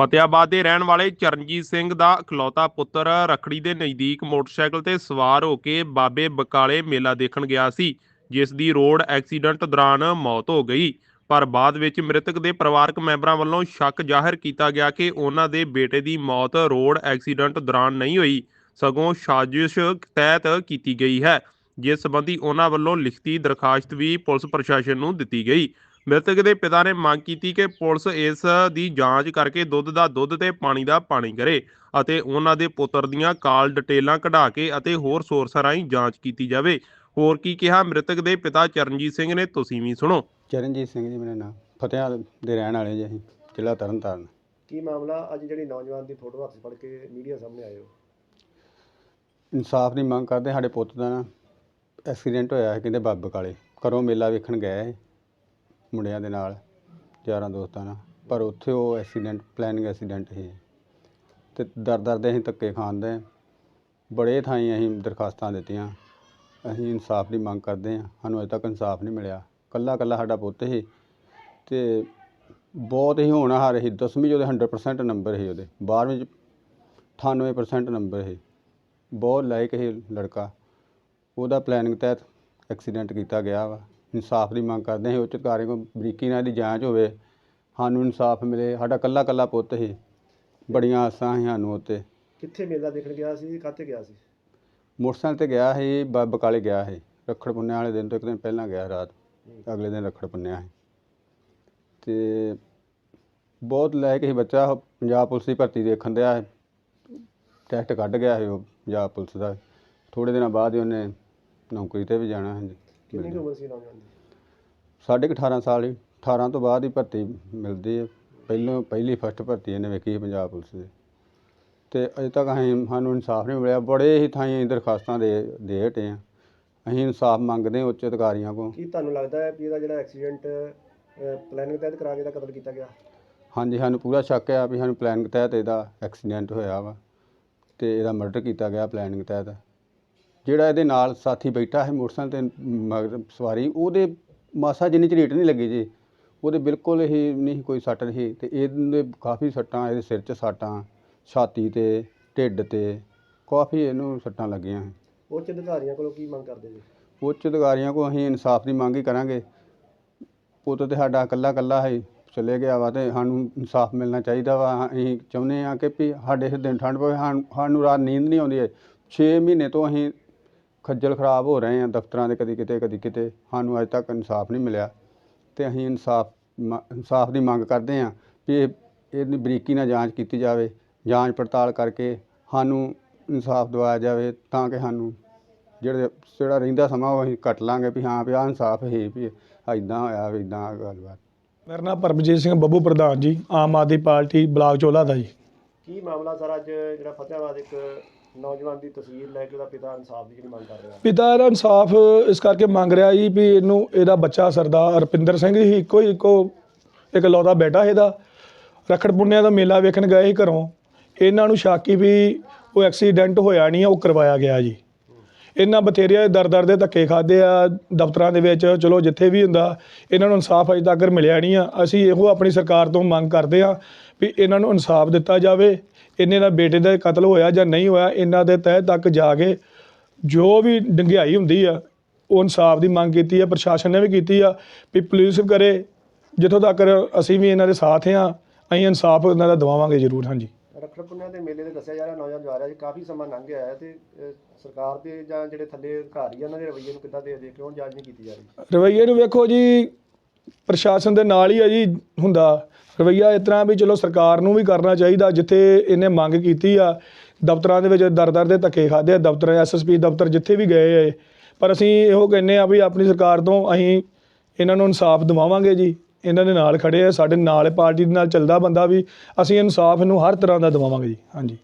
ਫਤਿਆਬਾਦ ਦੇ ਰਹਿਣ ਵਾਲੇ ਚਰਨਜੀਤ ਸਿੰਘ ਦਾ ਇਕਲੌਤਾ ਪੁੱਤਰ ਰਖੜੀ ਦੇ ਨਜ਼ਦੀਕ ਮੋਟਰਸਾਈਕਲ ਤੇ ਸਵਾਰ ਹੋ ਕੇ ਬਾਬੇ ਬਕਾਲੇ ਮੇਲਾ ਦੇਖਣ ਗਿਆ ਸੀ, ਜਿਸ ਦੀ ਰੋਡ ਐਕਸੀਡੈਂਟ ਦੌਰਾਨ ਮੌਤ ਹੋ ਗਈ। ਪਰ ਬਾਅਦ ਵਿੱਚ ਮ੍ਰਿਤਕ ਦੇ ਪਰਿਵਾਰਕ ਮੈਂਬਰਾਂ ਵੱਲੋਂ ਸ਼ੱਕ ਜ਼ਾਹਿਰ ਕੀਤਾ ਗਿਆ ਕਿ ਉਹਨਾਂ ਦੇ ਬੇਟੇ ਦੀ ਮੌਤ ਰੋਡ ਐਕਸੀਡੈਂਟ ਦੌਰਾਨ ਨਹੀਂ ਹੋਈ, ਸਗੋਂ ਸਾਜ਼ਿਸ਼ ਤਹਿਤ ਕੀਤੀ ਗਈ ਹੈ, ਜਿਸ ਸੰਬੰਧੀ ਉਹਨਾਂ ਵੱਲੋਂ ਲਿਖਤੀ ਦਰਖਾਸਤ ਵੀ ਪੁਲਿਸ ਪ੍ਰਸ਼ਾਸਨ ਨੂੰ ਦਿੱਤੀ ਗਈ। ਮ੍ਰਿਤਕ ਦੇ ਪਿਤਾ ਨੇ ਮੰਗ ਕੀਤੀ ਕਿ ਪੁਲਿਸ ਇਸ ਦੀ ਜਾਂਚ ਕਰਕੇ ਦੁੱਧ ਦਾ ਦੁੱਧ ਤੇ ਪਾਣੀ ਦਾ ਪਾਣੀ ਕਰੇ ਅਤੇ ਉਹਨਾਂ ਦੇ ਪੁੱਤਰ ਦੀਆਂ ਕਾਲ ਡਿਟੇਲਾਂ ਕਢਾ ਕੇ ਅਤੇ ਹੋਰ ਸੋਰਸਾਂ ਰਾਹੀਂ ਜਾਂਚ ਕੀਤੀ ਜਾਵੇ। ਹੋਰ ਕੀ ਕਿਹਾ? ਮ੍ਰਿਤਕ ਦੇ ਪਿਤਾ ਚਰਨਜੀਤ ਸਿੰਘ ਨੇ ਤੁਸੀਂ ਵੀ ਸੁਣੋ। ਚਰਨਜੀਤ ਸਿੰਘ ਜੀ ਮੇਰਾ ਨਾਮ ਫਤਿਆਦ ਦੇ ਰਹਿਣ ਵਾਲੇ ਜੀ ਅਸੀਂ ਜ਼ਿਲ੍ਹਾ ਤਰਨਤਾਰਨ। ਕੀ ਮਾਮਲਾ? ਅੱਜ ਜਿਹੜੀ ਨੌਜਵਾਨ ਦੀ ਫੋਟੋ ਹੱਥ 'ਚ ਫੜ ਕੇ ਮੀਡੀਆ ਸਾਹਮਣੇ ਆਏ ਹੋ। ਇਨਸਾਫ ਦੀ ਮੰਗ ਕਰਦੇ ਸਾਡੇ ਪੁੱਤ ਦਾ ਨਾ ਐਕਸੀਡੈਂਟ ਹੋਇਆ ਹੈ ਕਹਿੰਦੇ ਬਾਬੇ ਕਾਲੇ। ਘਰੋਂ ਮੇਲਾ ਵੇਖਣ ਗਏ ਮੁੰਡਿਆਂ ਦੇ ਨਾਲ, ਯਾਰਾਂ ਦੋਸਤਾਂ ਨਾਲ। ਪਰ ਉੱਥੇ ਉਹ ਐਕਸੀਡੈਂਟ ਪਲੈਨਿੰਗ ਐਕਸੀਡੈਂਟ ਸੀ। ਤੇ ਦਰ ਦਰ ਦੇ ਅਸੀਂ ਧੱਕੇ ਖਾਂਦੇ। ਬੜੇ ਥਾਈਂ ਅਸੀਂ ਦਰਖਾਸਤਾਂ ਦਿੱਤੀਆਂ। ਅਸੀਂ ਇਨਸਾਫ ਦੀ ਮੰਗ ਕਰਦੇ ਹਾਂ। ਸਾਨੂੰ ਅਜੇ ਤੱਕ ਇਨਸਾਫ ਨਹੀਂ ਮਿਲਿਆ। ਕੱਲਾ ਕੱਲਾ ਸਾਡਾ ਪੁੱਤ ਸੀ। ਤੇ ਬਹੁਤ ਹੀ ਹੋਣਹਾਰ ਸੀ। ਦਸਵੀਂ 'ਚ ਉਹਦੇ 100% ਨੰਬਰ ਸੀ ਉਹਦੇ। 12ਵੀਂ 'ਚ 98% ਨੰਬਰ ਸੀ। ਬਹੁਤ ਲਾਇਕ ਸੀ ਲੜਕਾ। ਉਹਦਾ ਪਲੈਨਿੰਗ ਤਹਿਤ ਐਕਸੀਡੈਂਟ ਕੀਤਾ ਗਿਆ ਵਾ। ਇਨਸਾਫ ਦੀ ਮੰਗ ਕਰਦੇ ਹਾਂ ਉੱਚ ਅਧਿਕਾਰੀ ਕੋਲ ਬਰੀਕੀ ਨਾਲ ਦੀ ਜਾਂਚ ਹੋਵੇ। ਸਾਨੂੰ ਇਨਸਾਫ ਮਿਲੇ ਸਾਡਾ ਕੱਲਾ ਕੱਲਾ ਪੁੱਤ ਸੀ। ਬੜੀਆਂ ਆਸਾਂ ਸੀ ਸਾਨੂੰ ਉੱਤੇ ਕਿੱਥੇ ਮੇਲਾ ਦੇਖਣ ਗਿਆ ਸੀ ਕਾਹਤੇ ਗਿਆ ਸੀ? ਮੋਟਰਸਾਈਕਲ ਤੇ ਗਿਆ ਸੀ ਬ- ਬਕਾਲੇ ਗਿਆ ਸੀ। ਰੱਖੜ ਪੁੰਨਿਆ ਵਾਲੇ ਦਿਨ ਤੋਂ ਇੱਕ ਦਿਨ ਪਹਿਲਾਂ ਗਿਆ ਰਾਤ। ਅਗਲੇ ਦਿਨ ਰੱਖੜ ਪੁੰਨਿਆ ਸੀ। ਤੇ ਬਹੁਤ ਲਾਇਕ ਸੀ ਬੱਚਾ ਉਹ ਪੰਜਾਬ ਪੁਲਿਸ ਦੀ ਭਰਤੀ ਦੇਖਣ ਦਿਆ ਹੈ ਟੈਸਟ ਕੱਢ ਗਿਆ ਸੀ ਉਹ ਪੰਜਾਬ ਪੁਲਿਸ ਦਾ। ਥੋੜੇ ਦਿਨਾਂ ਬਾਅਦ ਹੀ ਉਹਨੇ ਨੌਕਰੀ ਤੇ ਵੀ ਜਾਣਾ ਹੈ ਕਿੰਨੀ ਕੁ ਉਮਰ ਸੀ ਨੌਜਵਾਨ ਦੀ? ਸਾਢੇ ਕੁ 18 ਸਾਲ ਹੀ 18 ਤੋਂ ਬਾਅਦ ਹੀ ਭਰਤੀ ਮਿਲਦੀ ਹੈ ਪਹਿਲੋਂ ਪਹਿਲੀ ਫਸਟ ਭਰਤੀ ਇਹਨੇ ਵੇਖੀ ਸੀ ਪੰਜਾਬ ਪੁਲਿਸ ਦੀ। ਤੇ ਅਜੇ ਤੱਕ ਅਸੀਂ ਸਾਨੂੰ ਇਨਸਾਫ ਨਹੀਂ ਮਿਲਿਆ। ਬੜੇ ਹੀ ਥਾਈਂ ਦਰਖਾਸਤਾਂ ਦੇ ਦੇ ਹਟੇ ਹਾਂ ਅਸੀਂ ਇਨਸਾਫ ਮੰਗਦੇ ਹਾਂ ਉੱਚ ਅਧਿਕਾਰੀਆਂ ਕੋਲ। ਕੀ ਤੁਹਾਨੂੰ ਲੱਗਦਾ ਹੈ ਵੀ ਇਹਦਾ ਜਿਹੜਾ ਐਕਸੀਡੈਂਟ ਪਲੈਨਿੰਗ ਤਹਿਤ ਕਰਾ ਕੇ ਦਾ ਕਤਲ ਕੀਤਾ ਗਿਆ? ਹਾਂਜੀ ਸਾਨੂੰ ਪੂਰਾ ਸ਼ੱਕ ਹੈ ਵੀ ਸਾਨੂੰ ਪਲੈਨਿੰਗ ਤਹਿਤ ਇਹਦਾ ਐਕਸੀਡੈਂਟ ਹੋਇਆ ਵਾ। ਤੇ ਇਹਦਾ ਮਰਡਰ ਕੀਤਾ ਗਿਆ ਪਲੈਨਿੰਗ ਤਹਿਤ। ਜਿਹੜਾ ਇਹਦੇ ਨਾਲ ਸਾਥੀ ਬੈਠਾ ਹੈ ਮੋਟਰਸਾਈਕਲ ਤੇ ਮਗਰ ਸਵਾਰੀ ਉਹਦੇ ਮਾਸਾ ਜਿੰਨੀ ਝਰੀਟ ਨਹੀਂ ਲੱਗੀ ਜੀ। ਉਹਦੇ ਬਿਲਕੁਲ ਹੀ ਨਹੀਂ ਕੋਈ ਸੱਟ ਨਹੀਂ ਤੇ ਇਹਦੇ ਕਾਫੀ ਸੱਟਾਂ ਇਹਦੇ ਸਿਰ 'ਚ ਸੱਟਾਂ ਛਾਤੀ ਤੇ ਢਿੱਡ ਤੇ ਕਾਫੀ ਇਹਨੂੰ ਸੱਟਾਂ ਲੱਗੀਆਂ ਉੱਚ ਅਧਿਕਾਰੀਆਂ ਕੋਲੋਂ ਕੀ ਮੰਗ ਕਰਦੇ ਜੀ? ਉੱਚ ਅਧਿਕਾਰੀਆਂ ਕੋਲ ਅਸੀਂ ਇਨਸਾਫ ਦੀ ਮੰਗ ਹੀ ਕਰਾਂਗੇ। ਪੁੱਤ ਤੇ ਸਾਡਾ ਇਕੱਲਾ ਇਕੱਲਾ ਹੈ ਚਲੇ ਗਿਆ ਵਾ ਤੇ ਸਾਨੂੰ ਇਨਸਾਫ ਮਿਲਣਾ ਚਾਹੀਦਾ ਵਾ। ਅਸੀਂ ਚਾਹੁੰਦੇ ਹਾਂ ਕਿ ਵੀ ਸਾਡੇ ਇਸ ਦਿਨ ਠੰਡ ਪਵੇ ਸਾਨੂੰ ਰਾਤ ਨੀਂਦ ਨਹੀਂ ਆਉਂਦੀ ਹੈ। 6 ਮਹੀਨੇ ਤੋਂ ਅਸੀਂ ਖੱਜਲ ਖਰਾਬ ਹੋ ਰਹੇ ਹਾਂ ਦਫ਼ਤਰਾਂ ਦੇ ਕਦੀ ਕਿਤੇ ਕਦੀ ਕਿਤੇ ਸਾਨੂੰ ਅੱਜ ਤੱਕ ਇਨਸਾਫ ਨਹੀਂ ਮਿਲਿਆ ਤੇ ਅਸੀਂ ਇਨਸਾਫ ਮ- ਇਨਸਾਫ ਦੀ ਮੰਗ ਕਰਦੇ ਹਾਂ ਵੀ ਇਹ ਇਹਦੀ ਬਰੀਕੀ ਨਾਲ ਜਾਂਚ ਕੀਤੀ ਜਾਵੇ ਜਾਂਚ ਪੜਤਾਲ ਕਰਕੇ ਸਾਨੂੰ ਇਨਸਾਫ ਦਿਵਾਇਆ ਜਾਵੇ ਤਾਂ ਕਿ ਸਾਨੂੰ ਜਿਹੜੇ ਜਿਹੜਾ ਰਹਿੰਦਾ ਸਮਾਂ ਉਹ ਅਸੀਂ ਕੱਟ ਲਾਂਗੇ ਵੀ ਹਾਂ ਵੀ ਆਹ ਇਨਸਾਫ ਹੈ ਵੀ ਇਦਾਂ ਹੋਇਆ ਵੀ ਇਦਾਂ ਗੱਲਬਾਤ। ਮੇਰਾ ਨਾਮ ਪਰਮਜੀਤ ਸਿੰਘ ਬੱਬੂ ਪ੍ਰਧਾਨ ਜੀ ਆਮ ਆਦਮੀ ਪਾਰਟੀ ਬਲਾਕ ਚੋਲਾ ਦਾ ਜੀ। ਕੀ ਮਾਮਲਾ ਸਰ ਅੱਜ ਜਿਹੜਾ ਫਤਿਆਬਾਦ ਇੱਕ ਨੌਜਵਾਨ ਦੀ ਤਸਵੀਰ ਲੈ ਕੇ ਉਹਦਾ ਪਿਤਾ ਇਨਸਾਫ ਦੀ ਜਿਹੜੀ ਮੰਗ ਕਰ ਰਿਹਾ। ਪਿਤਾ ਇਹਦਾ ਇਨਸਾਫ ਇਸ ਕਰਕੇ ਮੰਗ ਰਿਹਾ ਜੀ ਵੀ ਇਹਨੂੰ ਇਹਦਾ ਬੱਚਾ ਸਰਦਾਰ ਰਪਿੰਦਰ ਸਿੰਘ ਹੀ ਇੱਕੋ ਹੀ ਇੱਕੋ ਇੱਕ ਲੌਦਾ ਬੇਟਾ ਇਹਦਾ। ਰਖੜ ਪੁੰਨਿਆ ਦਾ ਮੇਲਾ ਵੇਖਣ ਗਏ ਸੀ ਘਰੋਂ। ਇਹਨਾਂ ਨੂੰ ਸ਼ੱਕ ਸੀ ਵੀ ਉਹ ਐਕਸੀਡੈਂਟ ਹੋਇਆ ਨਹੀਂ ਉਹ ਕਰਵਾਇਆ ਗਿਆ ਜੀ। ਇਹਨਾਂ ਬਥੇਰਿਆਂ ਦਰ ਦਰ ਦੇ ਧੱਕੇ ਖਾਦੇ ਆ, ਦਫ਼ਤਰਾਂ ਦੇ ਵਿੱਚ, ਚਲੋ ਜਿੱਥੇ ਵੀ ਹੁੰਦਾ, ਇਹਨਾਂ ਨੂੰ ਇਨਸਾਫ ਅਜੇ ਤੱਕ ਮਿਲਿਆ ਨਹੀਂ ਆ, ਅਸੀਂ ਇਹੋ ਆਪਣੀ ਸਰਕਾਰ ਤੋਂ ਮੰਗ ਕਰਦੇ ਆ ਵੀ ਇਹਨਾਂ ਨੂੰ ਇਨਸਾਫ ਦਿੱਤਾ ਜਾਵੇ ਇਹਨੇ ਦਾ ਬੇਟੇ ਦਾ ਕਤਲ ਹੋਇਆ ਜਾਂ ਨਹੀਂ ਹੋਇਆ, ਇਹਨਾਂ ਦੇ ਤਹਿ ਤੱਕ ਜਾ ਕੇ ਜੋ ਵੀ ਡੰਗਿਆਈ ਹੁੰਦੀ ਆ, ਉਹ ਇਨਸਾਫ ਦੀ ਮੰਗ ਕੀਤੀ ਆ, ਪ੍ਰਸ਼ਾਸਨ ਨੇ ਵੀ ਕੀਤੀ ਆ, ਵੀ ਪੁਲਿਸ ਕਰੇ, ਜਿੱਥੋਂ ਤੱਕ ਅਸੀਂ ਵੀ ਇਹਨਾਂ ਦੇ ਸਾਥ ਆ ਅਸੀਂ ਇਨਸਾਫ ਇਹਨਾਂ ਦਾ ਦਵਾਵਾਂਗੇ ਜ਼ਰੂਰ, ਹਾਂਜੀ। ਰੱਖੜ ਪੁੰਨਿਆ ਦੇ ਮੇਲੇ ਦੇ ਦੱਸਿਆ ਜਾ ਰਿਹਾ ਨੌਜਵਾਨ ਜਾ ਰਿਹਾ ਜੀ ਕਾਫੀ ਸਮਾਂ ਲੰਘ ਗਿਆ ਹੈ ਤੇ ਅਹ, ਸਰਕਾਰ ਦੇ ਜਾਂ ਜਿਹੜੇ ਥੱਲੇ ਅਧਿਕਾਰੀ ਆ ਉਹਨਾਂ ਦੇ ਰਵੱਈਏ ਨੂੰ ਕਿੱਦਾਂ ਦੇ ਦੇ ਕਿਉਂ ਜਾਂਚ ਨਹੀਂ ਕੀਤੀ ਜਾ ਰਹੀ? ਰਵਈਏ ਨੂੰ ਵੇਖੋ ਜੀ ਪ੍ਰਸ਼ਾਸਨ ਦੇ ਨਾਲ ਹੀ ਆ ਜੀ ਹੁੰਦਾ। ਰਵਈਆ ਇਸ ਤਰ੍ਹਾਂ ਵੀ ਚਲੋ ਸਰਕਾਰ ਨੂੰ ਵੀ ਕਰਨਾ ਚਾਹੀਦਾ ਜਿੱਥੇ ਇਹਨੇ ਮੰਗ ਕੀਤੀ ਆ ਦਫ਼ਤਰਾਂ ਦੇ ਵਿੱਚ ਦਰ ਦਰ ਦੇ ਧੱਕੇ ਖਾਦੇ ਆ ਦਫ਼ਤਰ ਐਸਐਸਪੀ ਦਫ਼ਤਰ ਜਿੱਥੇ ਵੀ ਗਏ ਆ ਪਰ ਅਸੀਂ ਇਹੋ ਕਹਿੰਨੇ ਆ ਵੀ ਆਪਣੀ ਸਰਕਾਰ ਤੋਂ ਅਸੀਂ ਇਹਨਾਂ ਨੂੰ ਇਨਸਾਫ ਦਿਵਾਵਾਂਗੇ ਜੀ। ਇਹਨਾਂ ਦੇ ਨਾਲ ਖੜ੍ਹੇ ਆ, ਸਾਡੇ ਨਾਲ ਪਾਰਟੀ ਦੇ ਨਾਲ ਚੱਲਦਾ ਬੰਦਾ ਵੀ, ਅਸੀਂ ਇਨਸਾਫ ਇਹਨੂੰ ਹਰ ਤਰ੍ਹਾਂ ਦਾ ਦਿਵਾਵਾਂਗੇ ਜੀ। ਹਾਂਜੀ।